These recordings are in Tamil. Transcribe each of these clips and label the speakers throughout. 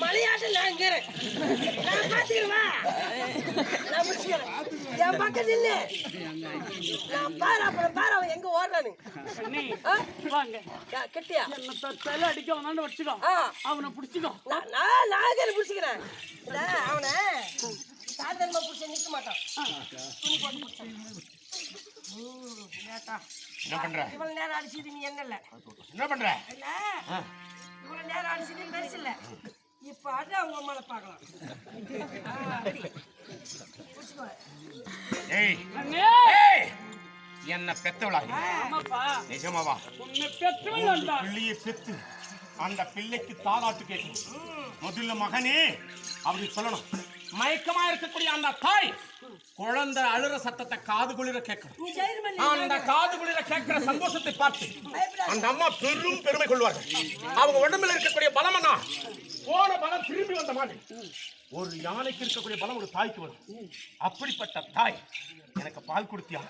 Speaker 1: மலையாட்டம் நான் இருக்கிறேன் நான் பாத்துக்கிறவா நான் முடிச்சுக்கிறேன். என் பக்கம் நில்லு. நான் பாரு அப்புறம் பாரு அவன் எங்க ஓடுறானு. கெட்டியா?
Speaker 2: என்ன தொட்டால அடிக்க வந்தான்னு வச்சுக்கோ.
Speaker 1: ஆ.
Speaker 2: அவனை பிடிச்சிக்கோ.
Speaker 1: நான் நாகர் பிடிச்சிக்கிறேன். அவனை. சாதாரணமா பிடிச்ச நிக்க மாட்டான். துணி போட்டு பிடிச்சான்.
Speaker 3: என்ன பண்ற?
Speaker 1: இவ்வளவு நேரம் அடிச்சது நீ என்ன இல்ல
Speaker 3: என்ன பண்ற?
Speaker 1: இல்ல. இவ்வளவு நேரம் அடிச்சது பெருசு இல்ல பார்க்கலாம்.
Speaker 3: என்ன பெத்தவளா நிஜமாவா? பிள்ளையை பெத்து அந்த பிள்ளைக்கு தாலாட்டு கேட்கணும். முதல்ல மகனே அப்படி சொல்லணும். மயக்கமா இருக்கக்கூடிய அந்த தாய் குழந்தை அழுற சத்தத்தை காது குளிர கேட்கணும். அந்த காது குளிர கேட்கிற சந்தோஷத்தை பார்த்து. அந்த அம்மா பெரும் பெருமை கொள்வார்கள். அவங்க உடம்புல இருக்கக்கூடிய பலமனா அந்த மாதிரி ஒரு யானைக்கு இருக்கக்கூடிய பலம் ஒரு தாய்க்கு வரும் அப்படிப்பட்ட தாய் எனக்கு பால் கொடுத்தியா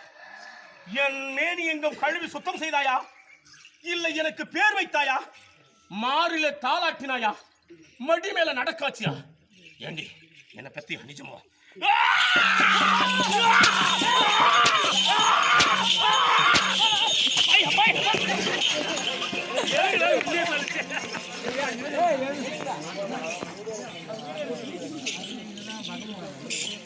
Speaker 3: என் மேனி எங்கும் கழுவி சுத்தம் செய்தாயா இல்லை எனக்கு பேர் வைத்தாயா மாறில தாளாட்டினாயா மடி மேல நடக்காச்சியா ஏண்டி என்னை பத்தி நிஜமா ஏய் Obrigado.